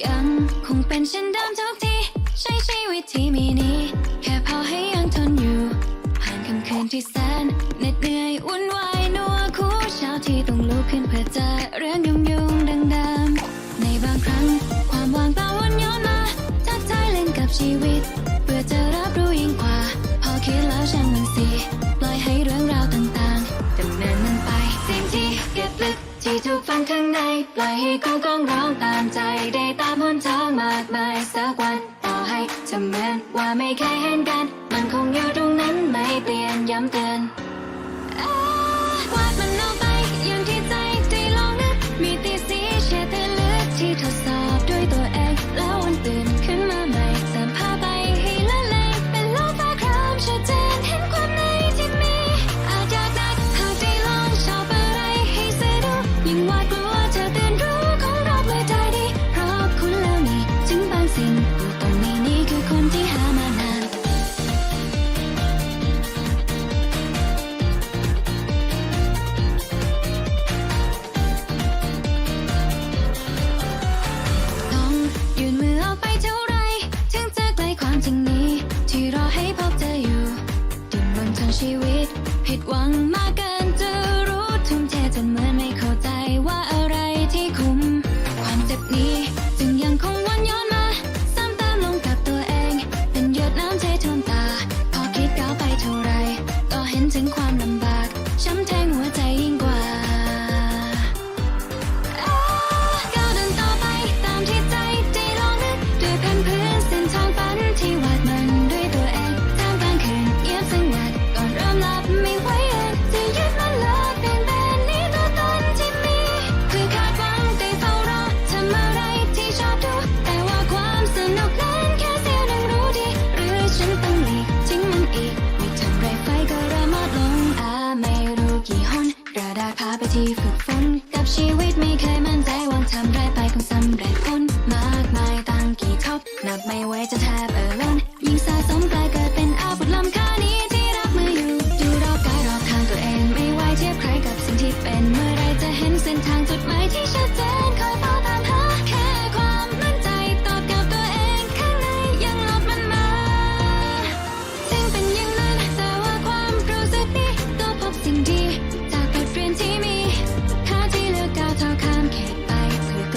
ยังคงเป็นเช่นเดิมทุกทีใช้ชีวิตที่มีนี้ แค่พอให้ยังทนอยู่ ผ่านค่ำคืนที่แสนเหน็ดเหนื่อยวุ่นวายนัวคู่เช้าที่ต้องลุกขึ้นเพื่อเจอเรื่องยุ่งยุ่งดังเดิมในบางครั้ง ความว่างเปล่าวนย้อนมาทักทายเล่นกับชีวิต ถูกฟังข้างใน ปล่อยให้เขาก้องร้องตามใจ ได้ตามหนทางมากมายสักวันต่อให้จะเหมือนว่าไม่เคยเห็นกัน มันคงอยู่ตรงนั้นไม่เปลี่ยนย้ำเตือน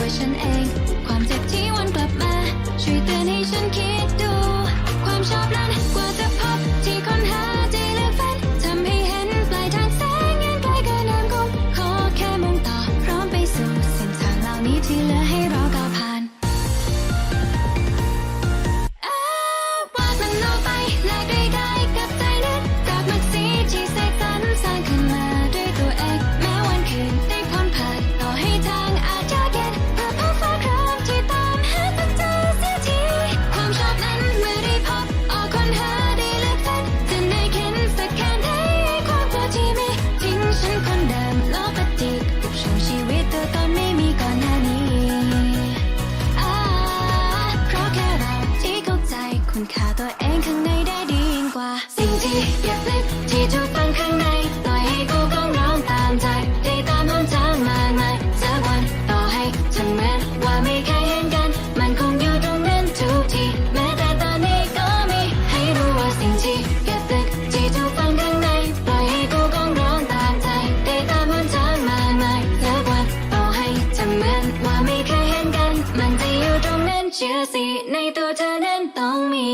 ความเจ็บที่วนกลับมา ช่วยเตือนให้ฉันคิดดู ความชอบนั้นกว่าจะพบที่ค้นหาที่เลือกฝันทำให้เห็นปลายทางแสงเงินไกลเกินน้ำคขอแค่มองต่อพร้อมไปสู่เส้นทางเหล่านี้ที่เหลือให้เรา ชื่อสิในตัวเธอนั้นต้องมี